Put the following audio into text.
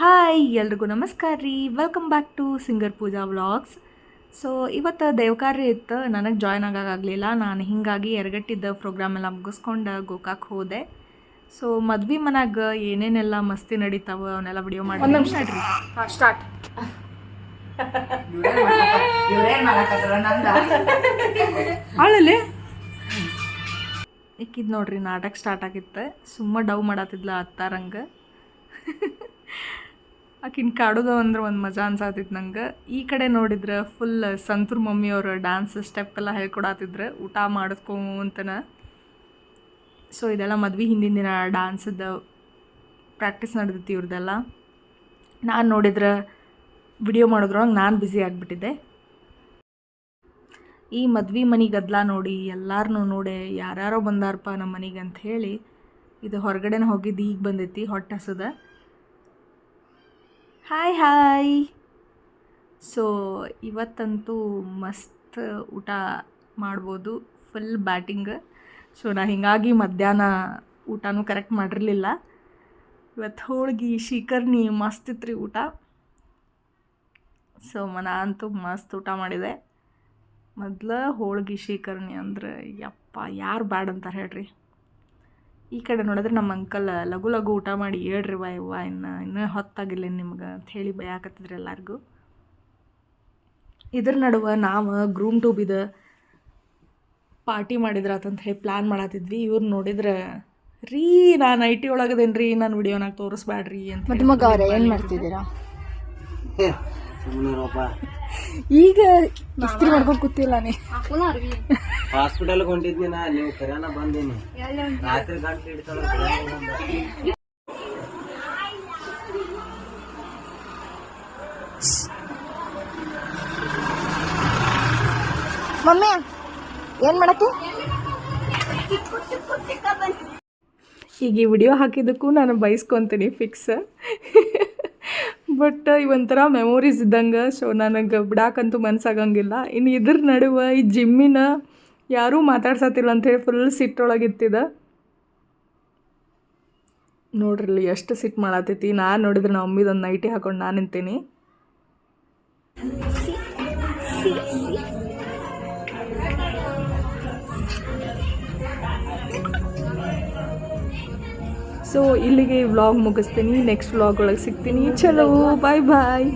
Hi ಎಲ್ರಿಗೂ ನಮಸ್ಕಾರ ರೀ. Welcome back to singer Pooja vlogs so ಇವತ್ತು ದೇವಕಾರ್ಯ ಇತ್ತು. ನನಗೆ ಜಾಯ್ನ್ ಆಗೋಕ್ಕಾಗಲಿಲ್ಲ. ನಾನು ಹೀಗಾಗಿ ಎರಗಟ್ಟಿದ್ದ ಪ್ರೋಗ್ರಾಮ್ ಎಲ್ಲ ಮುಗಿಸ್ಕೊಂಡು ಗೋಕಾಕ್ ಹೋದೆ. ಸೊ ಮದ್ವೆ ಮನ್ಯಾಗ ಏನೇನೆಲ್ಲ ಮಸ್ತಿ ನಡೀತಾವ ಅವನ್ನೆಲ್ಲ ವಿಡಿಯೋ ಮಾಡಿ. ಒಂದ್ ನಿಮಿಷ ಸ್ಟಾರ್ಟ್ ಆಳಲ್ಲಿ? ಇಕ್ಕಿದ್ ನೋಡ್ರಿ ನಾಟಕ ಸ್ಟಾರ್ಟ್ ಆಗಿತ್ತು. ಸುಮ್ಮ ಡವ್ ಮಾಡತ್ತಿದ್ಲ ಅತ್ತಾರಂಗ. ಆಕಿನ ಕಾಡೋದು ಅಂದ್ರೆ ಒಂದು ಮಜಾ ಅನ್ಸಾತಿತ್ತು ನಂಗೆ. ಈ ಕಡೆ ನೋಡಿದ್ರೆ ಫುಲ್ ಸಂತೂರ್ ಮಮ್ಮಿಯವ್ರ ಡ್ಯಾನ್ಸ್ ಸ್ಟೆಪ್ ಎಲ್ಲ ಹೇಳ್ಕೊಡತ್ತಿದ್ರು ಊಟ ಮಾಡಿಸ್ಕೊಂತನ ಸೊ ಇದೆಲ್ಲ ಮದ್ವೆ ಹಿಂದಿನ ದಿನ ಡ್ಯಾನ್ಸದ ಪ್ರಾಕ್ಟೀಸ್ ನಡೆದಿತ್ತು ಇವ್ರದ್ದೆಲ್ಲ ನಾನು ನೋಡಿದ್ರೆ ವಿಡಿಯೋ ಮಾಡೋದ್ರೊಳಗೆ ನಾನು ಬ್ಯುಸಿ ಆಗಿಬಿಟ್ಟಿದ್ದೆ. ಈ ಮದ್ವೆ ಮನೆ ಗದ್ಲ ನೋಡಿ ಎಲ್ಲಾರನ್ನೂ ನೋಡಿ ಯಾರ್ಯಾರೋ ಬಂದಾರಪ್ಪ ನಮ್ಮ ಮನೆಗೆ ಅಂತ ಹೇಳಿ, ಇದು ಹೊರಗಡೆನೇ ಹೋಗಿದ್ದು ಈಗ ಬಂದೈತಿ ಹೊಟ್ಟೆ ಹಸದ. ಹಾಯ್ ಹಾಯ್ ಸೊ ಇವತ್ತಂತೂ ಮಸ್ತ್ ಊಟ ಮಾಡ್ಬೋದು ಫುಲ್ ಬ್ಯಾಟಿಂಗ್ ಸೊ ನಾ ಹೀಗಾಗಿ ಮಧ್ಯಾಹ್ನ ಊಟನೂ ಕರೆಕ್ಟ್ ಮಾಡಿರಲಿಲ್ಲ. ಇವತ್ತು ಹೋಳ್ಗೆ, ಶೀಕರ್ಣಿ, ಮಸ್ತ್ ಇತ್ತು ಊಟ. ಸೊ ಅಂತೂ ಮಸ್ತ್ ಊಟ ಮಾಡಿದೆ. ಮೊದ್ಲು ಹೋಳ್ಗೆ, ಶೀಕರ್ಣಿ ಅಂದ್ರೆ ಯಪ್ಪ, ಯಾರು ಬ್ಯಾಡ್ ಅಂತಾರೆ ಹೇಳ್ರಿ? ಈ ಕಡೆ ನೋಡಿದ್ರೆ ನಮ್ಮ ಅಂಕಲ್ ಲಘು ಲಘು ಊಟ ಮಾಡಿ ಹೇಳ್ರಿ ವಾ ಯವ್ವ ಇನ್ನು ಇನ್ನೂ ಹೊತ್ತಾಗಿಲ್ಲ ನಿಮ್ಗೆ ಅಂತ ಹೇಳಿ ಭಯಾಕತ್ತಿದ್ರು ಎಲ್ಲರಿಗೂ. ಇದ್ರ ನಡುವೆ ನಾವು ಗ್ರೂಮ್ ಟ್ಯೂಬಿದ ಪಾರ್ಟಿ ಮಾಡಿದ್ರಾತಂತ ಹೇಳಿ ಪ್ಲ್ಯಾನ್ ಮಾಡತ್ತಿದ್ವಿ ಇವ್ರು ನೋಡಿದ್ರೆ ರೀ ನಾನು ಐ ಟಿ ಒಳಗದೇನು ರೀ ನಾನು ವಿಡಿಯೋನಾಗ ತೋರಿಸ್ಬೇಡ್ರಿ ಅಂತ ಮತ್ತೆ ಮಗ ಅವ್ರೆ ಏನ್ ಮಾಡ್ತಿದ್ದೀರಾ? ಈಗ ಇಸ್ತ್ರಿ ಮಾಡ್ಕೊಂಡು ಕೂತಿಲ್ಲ ನೀ. ಹಾಸ್ಪಿಟಲ್ ಹೊಂಟಿದ್ನಿ ನಾ ನೀವು ಕರೋನಾ ಬಂದೀನಿ. ರಾತ್ರಿ ಗಂಟೆ ಮಮ್ಮಿ ಏನ್ ಮಾಡಕ್ಕೆ? ಈಗ ಈ ವಿಡಿಯೋ ಹಾಕಿದ್ದಕ್ಕೂ ನಾನು ಬೈಸ್ಕೊತೀನಿ ಫಿಕ್ಸ್ ಬಟ್ ಒಂಥರ ಮೆಮೊರೀಸ್ ಇದ್ದಂಗೆ ಸೊ ನನಗೆ ಬಿಡಾಕಂತೂ ಮನ್ಸಾಗಂಗಿಲ್ಲ. ಇನ್ನು ಇದ್ರ ನಡುವೆ ಈ ಜಿಮ್ಮಿನ ಯಾರೂ ಮಾತಾಡ್ಸತ್ತಿಲ್ಲ ಅಂಥೇಳಿ ಫುಲ್ ಸಿಟ್ಟೊಳಗಿತ್ತಿದ ನೋಡ್ರಿ ಎಷ್ಟು ಸಿಟ್ಟು ಮಾಡತ್ತೈತಿ ನಾನು ನೋಡಿದ್ರೆ ನಮ್ಮ ಮಮ್ಮಿದೊಂದು ನೈಟಿ ಹಾಕೊಂಡು ನಾನು ನಿಂತೀನಿ. ಸೊ ಇಲ್ಲಿಗೆ ವ್ಲಾಗ್ ಮುಗಿಸ್ತೀನಿ. ನೆಕ್ಸ್ಟ್ ವ್ಲಾಗ್ ಒಳಗೆ ಸಿಗ್ತೀನಿ. ಚಲೋ ಬಾಯ್ ಬಾಯ್